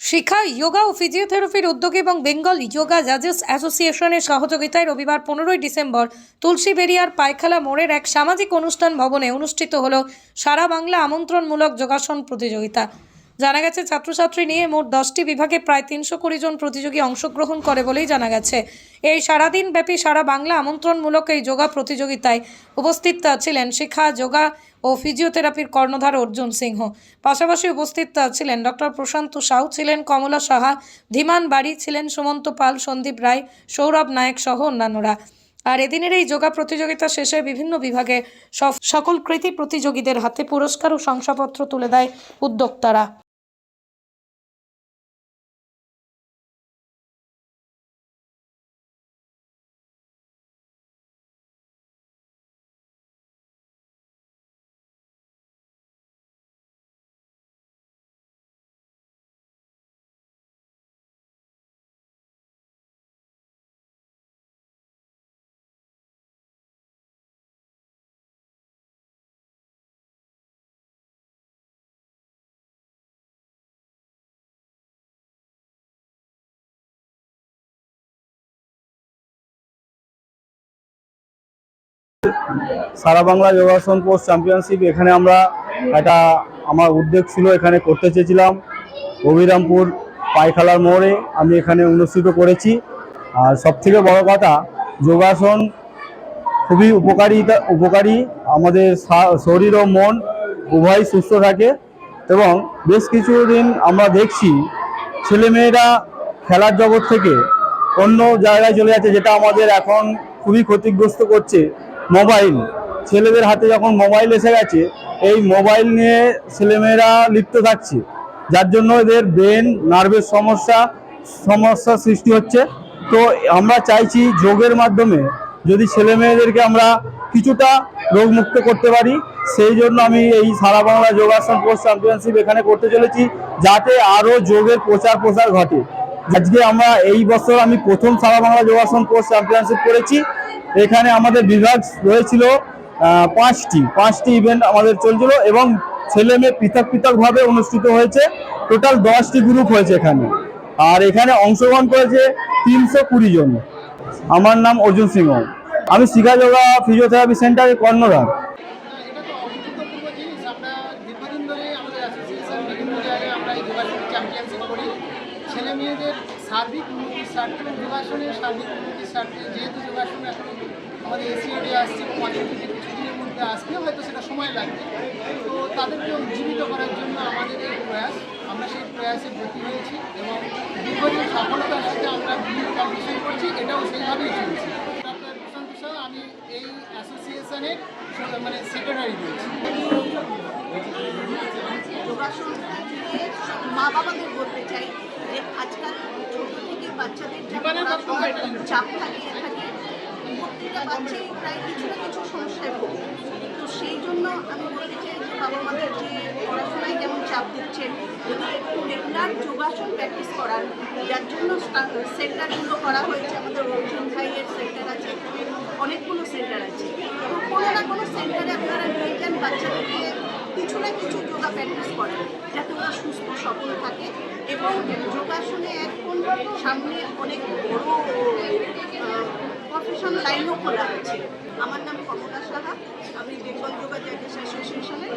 শিক্ষা যোগা ও ফিজিওথেরাপির উদ্যোগে এবং বেঙ্গল যোগা জাজেস অ্যাসোসিয়েশনের সহযোগিতায় রবিবার পনেরোই ডিসেম্বর তুলসীবেরিয়ার পায়খালা মোড়ের এক সামাজিক অনুষ্ঠান ভবনে অনুষ্ঠিত হল সারা বাংলা আমন্ত্রণমূলক যোগাসন প্রতিযোগিতা। জানা গেছে, ছাত্রছাত্রী নিয়ে মোট দশটি বিভাগে প্রায় তিনশো কুড়ি জন প্রতিযোগী অংশগ্রহণ করে বলেই জানা গেছে। এই সারাদিন ব্যাপী সারা বাংলা আমন্ত্রণমূলক এই যোগা প্রতিযোগিতায় উপস্থিত ছিলেন শিক্ষা, যোগা ও ফিজিওথেরাপির কর্ণধার অর্জুন সিংহ। পাশাপাশি উপস্থিত ছিলেন ডক্টর প্রশান্ত সাউ ছিলেন, কমলা সাহা, ধীমান বাড়ি ছিলেন, সুমন্ত পাল, সন্দীপ রায়, সৌরভ নায়ক সহ অন্যান্যরা। আর এদিনের এই যোগা প্রতিযোগিতা শেষে বিভিন্ন বিভাগে সকল কৃতি প্রতিযোগীদের হাতে পুরস্কার ও শংসাপত্র তুলে দেয় উদ্যোক্তারা। সারা বাংলা যোগাসন কোর্স চ্যাম্পিয়নশিপ। এখানে আমরা একটা, আমার উদ্যোগ ছিল, এখানে করতে চেয়েছিলাম। অভিরামপুর পায়খালার মোড়ে আমি এখানে অনুষ্ঠিত করেছি। আর সব থেকে বড় কথা, যোগাসন খুবই উপকারিতা উপকারী। আমাদের শরীর ও মন উভয় সুস্থ থাকে এবং বেশ কিছুদিন আমরা দেখছি, ছেলেমেয়েরা খেলার জগৎ থেকে অন্য জায়গায় চলে যাচ্ছে, যেটা আমাদের এখন খুবই ক্ষতিগ্রস্ত করছে। মোবাইল। ছেলেদের হাতে যখন মোবাইল এসে গেছে, এই মোবাইল নিয়ে ছেলেমেয়েরা লিপ্ত থাকছে। যার জন্য এদের ব্রেন, নার্ভের সমস্যা সমস্যা সৃষ্টি হচ্ছে। তো আমরা চাইছি যোগের মাধ্যমে যদি ছেলে মেয়েদেরকে আমরা কিছুটা রোগমুক্ত করতে পারি, সেই জন্য আমি এই সারা বাংলা যোগাসন কোর্স চ্যাম্পিয়নশিপ এখানে করতে চলেছি, যাতে আরও যোগের প্রচার প্রসার ঘটে। আজকে আমরা এই বছর আমি প্রথম সারা বাংলা যোগাসন কোর্স চ্যাম্পিয়নশিপ করেছি। এখানে আমাদের বিভাগ রয়েছিল পাঁচটি পাঁচটি ইভেন্ট আমাদের চলছিল এবং ছেলে মেয়ে পৃথক পৃথকভাবে অনুষ্ঠিত হয়েছে। টোটাল দশটি গ্রুপ হয়েছে এখানে। আর এখানে অংশগ্রহণ করেছে তিনশো কুড়ি জন। আমার নাম অর্জুন সিংহ। আমি শিখা যোগা ফিজিওথেরাপি সেন্টারের কর্ণধার। ছেলে মেয়েদের সার্বিক উন্নতির স্বার্থে যোগাসনের সার্বিক উন্নতির স্বার্থে যেহেতু যোগাসন এখন আমাদের এসিওডে আসছে পঁচিশ থেকে কিছুদিনের মধ্যে আসবে হয়তো সেটা সময় লাগবে। তো তাদেরকে উজ্জীবিত করার জন্য আমাদের এই প্রয়াস, আমরা সেই প্রয়াসে ব্রতী হয়েছি এবং দীর্ঘদিন সফলতার সাথে আমরা কম্পিটিশন করছি, এটাও সেইভাবেই চলছে। আমি এই মানে মা বাবাদের বলতে চাই যে আজকাল বাচ্চাদের চাপ থাকে থাকে প্রত্যেকটা বাচ্চাই প্রায় কিছু না কিছু সমস্যায় ভোগে। তো সেই জন্য আমি বলতে চাই যে বাবা মাদের যে পড়াশোনায় যেমন চাপ দিচ্ছেন যদি একটু রেগুলার যোগাসন প্র্যাকটিস করান যার জন্য সেন্টারগুলো করা হয়েছে আমাদের অর্জুন ভাইয়ের সেন্টার আছে অনেকগুলো সেন্টার আছে। কোনো না কোনো সেন্টারে আপনারা নিয়ে যান বাচ্চাদেরকে কিছু না কিছু যোগা প্র্যাকটিস করে, যাতে ওরা সুস্থ, সবল থাকে এবং যোগাসনে এখন সামনে অনেক বড় প্রফেশন লাইনও খোলা আছে। আমার নাম কমলা সাহা, আমি বেঙ্গল যোগা অ্যাসোসিয়েশনের